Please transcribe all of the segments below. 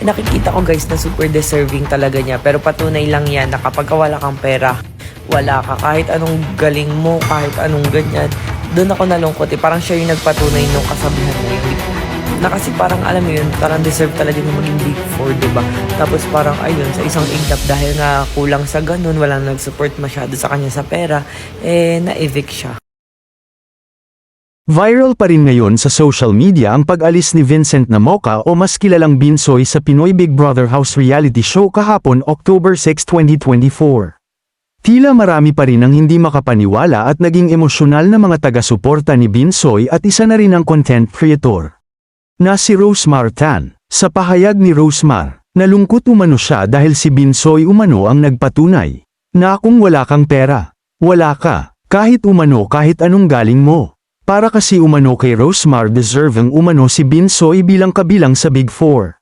Nakikita ko guys na super deserving talaga niya. Pero patunay lang yan na kapag ka wala kang pera, wala ka. Kahit anong galing mo, kahit anong ganyan. Doon ako nalungkot eh. Parang siya yung nagpatunay nung kasabihan na yun. Na kasi parang alam mo yun, parang deserve talaga yung maging big four, ba? Tapos parang ayun, sa isang iglap dahil nga kulang sa ganun, wala nag-support masyado sa kanya sa pera, eh na-evict siya. Viral pa rin ngayon sa social media ang pag-alis ni Vincent Namoka o mas kilalang Binsoy sa Pinoy Big Brother House reality show kahapon October 6, 2024. Tila marami pa rin ang hindi makapaniwala at naging emosyonal na mga taga-suporta ni Binsoy at isa na rin ang content creator. Na si Rosemar Tan. Sa pahayag ni Rosemar, nalungkot umano siya dahil si Binsoy umano ang nagpatunay. Na kung wala kang pera, wala ka, kahit umano kahit anong galing mo. Para kasi umano kay Rosemar deserve ang umano si Binsoy bilang kabilang sa Big Four.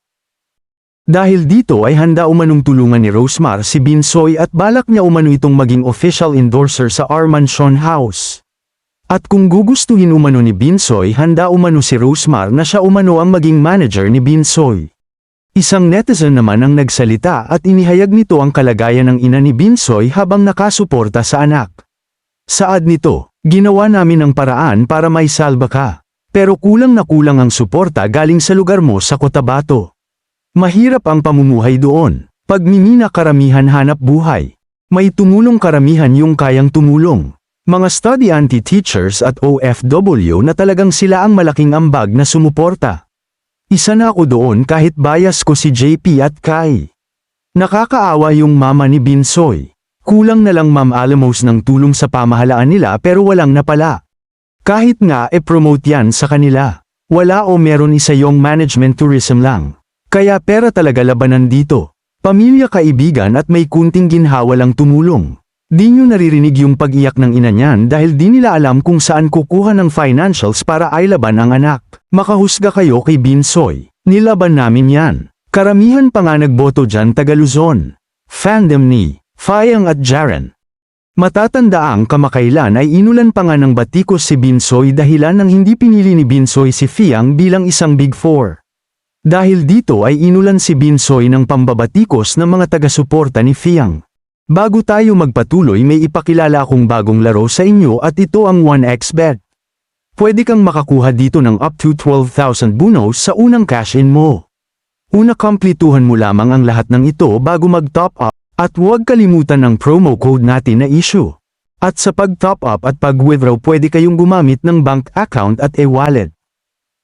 Dahil dito ay handa umanong tulungan ni Rosemar si Binsoy at balak niya umano itong maging official endorser sa Arman Sean House. At kung gugustuhin umano ni Binsoy handa umano si Rosemar na siya umano ang maging manager ni Binsoy. Isang netizen naman ang nagsalita at inihayag nito ang kalagayan ng ina ni Binsoy habang nakasuporta sa anak. Saad nito, ginawa namin ang paraan para may salba ka. Pero kulang na kulang ang suporta galing sa lugar mo sa Cotabato. Mahirap ang pamumuhay doon. Pagmimina karamihan hanap buhay. May tumulong karamihan yung kayang tumulong. Mga study anti-teachers at OFW na talagang sila ang malaking ambag na sumuporta. Isa na ako doon kahit bias ko si JP at Kai. Nakakaawa yung mama ni Binsoy. Kulang na lang Ma'am Alamos ng tulong sa pamahalaan nila pero walang napala. Kahit nga e-promote yan sa kanila. Wala o meron isa yung management tourism lang. Kaya pera talaga labanan dito. Pamilya kaibigan at may kunting ginhawa lang tumulong. Di nyo naririnig yung pag-iyak ng ina niyan dahil di nila alam kung saan kukuha ng financials para ay laban ang anak. Makahusga kayo kay Binsoy. Nilaban namin yan. Karamihan pa nga nagboto dyan taga Luzon. Fandom ni Fayang at Jaren. Matatanda ang kamakailan ay inulan pa nga ng batikos si Binsoy dahilan ng hindi pinili ni Binsoy si Fiang bilang isang Big Four. Dahil dito ay inulan si Binsoy ng pambabatikos ng mga taga-suporta ni Fiang. Bago tayo magpatuloy may ipakilala akong bagong laro sa inyo at ito ang 1xBet. Pwede kang makakuha dito ng up to 12,000 bonus sa unang cash-in mo. Una komplituhan mo lamang ang lahat ng ito bago mag-top up at huwag kalimutan ang promo code natin na issue. At sa pag-top up at pag-withdraw pwede kayong gumamit ng bank account at e-wallet.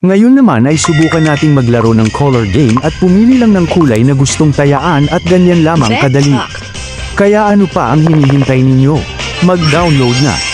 Ngayon naman ay subukan nating maglaro ng color game at pumili lang ng kulay na gustong tayaan at ganyan lamang kadali. Kaya ano pa ang hinihintay ninyo? Mag-download na.